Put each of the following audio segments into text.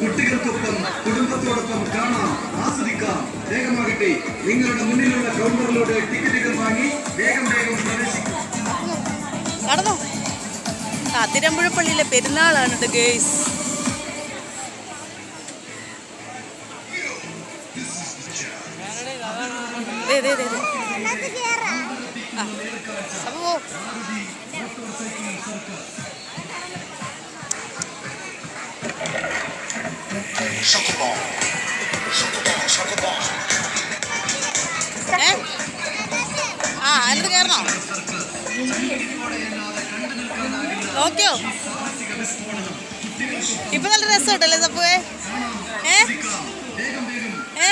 കുട്ടികൾക്കൊപ്പം കുടുംബത്തോടൊപ്പം കാണാം ആസ്വദിക്കാം. വേഗമാകട്ടെ. നിങ്ങളുടെ മുന്നിലുള്ള കൗണ്ടറിലൂടെ ടിക്കറ്റുകൾ വാങ്ങി വേഗം വേഗം പ്രവേശിക്കും. കടന്നോ. തിരുമ്പുഴപ്പള്ളിയിലെ പെരുന്നാളാണ് ഇത് ഗേസ് ദേ, ദേ, ദേ. ആ, അപ്പൊ പോ. ഏ? ആ അതിനകത്ത് കയറണോ നോക്കിയോ? ഇപ്പൊ നല്ല രസമുണ്ടല്ലേ സപ്പുവേ? ഏ? ഏ?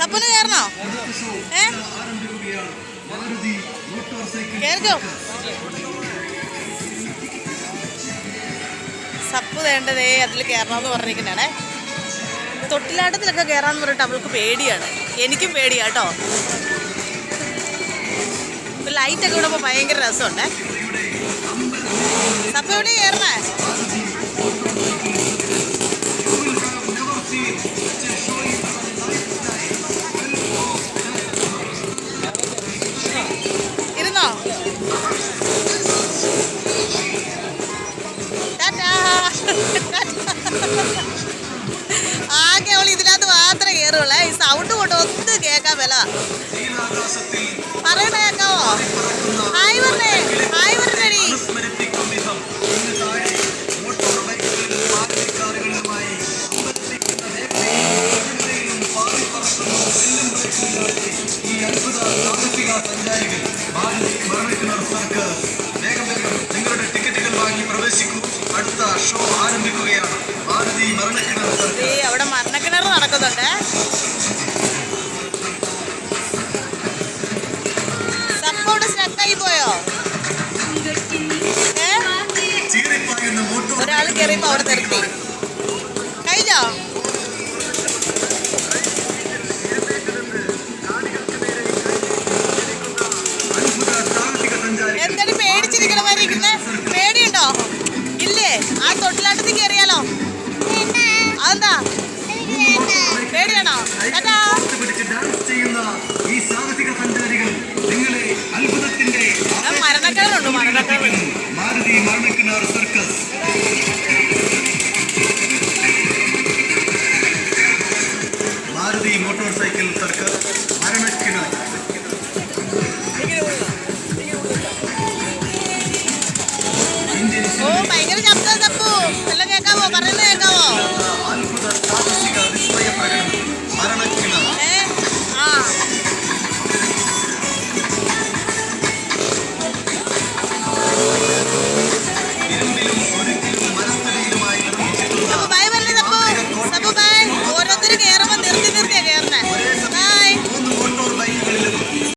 സപ്പുന് കയറണോ ഏ? കേറിക്കോ? സപ്പ് വേണ്ടതേ അതിൽ കയറണമെന്ന് പറഞ്ഞിരിക്കുന്നതാണേ. തൊട്ടിലാട്ടത്തിലൊക്കെ കയറാന്ന് പറഞ്ഞിട്ട് അവൾക്ക് പേടിയാണ്. എനിക്കും പേടിയാ കേട്ടോ. ലൈറ്റൊക്കെ ഇവിടെ ഭയങ്കര രസമുണ്ടേ. സപ്പ് എവിടെ കയറണേ മാത്രമേ ഈ സൗണ്ട് കൊണ്ട് ഒന്നും കേൾക്കാൻ വില പറയണ കേക്കാവോ ഹായ് പറഞ്ഞേ. ഹായ് പറഞ്ഞടി. വേഗം വേഗം നിങ്ങളുടെ ടിക്കറ്റുകൾ വാങ്ങി പ്രവേശിക്കൂ. അടുത്ത ഷോ ആരംഭിക്കുകയാണ്. മരണക്കിണർ നടക്കുന്നുണ്ട് സപ്പോർട്ട് സ്റ്റക്കായി പോയോ ഒരാൾ കയറിയപ്പോ അവിടെ നിർത്തി. കഴിഞ്ഞോ? ഈ സാഹസിക സഞ്ചാരികൾ നിങ്ങളെ അത്ഭുതത്തിന്റെ മരണക്കാരുണ്ട് മരണക്കാരുണ്ട് Maruti മരണക്കിണർ circus. Maruti motor cycle circus മരണക്കിണർ Indian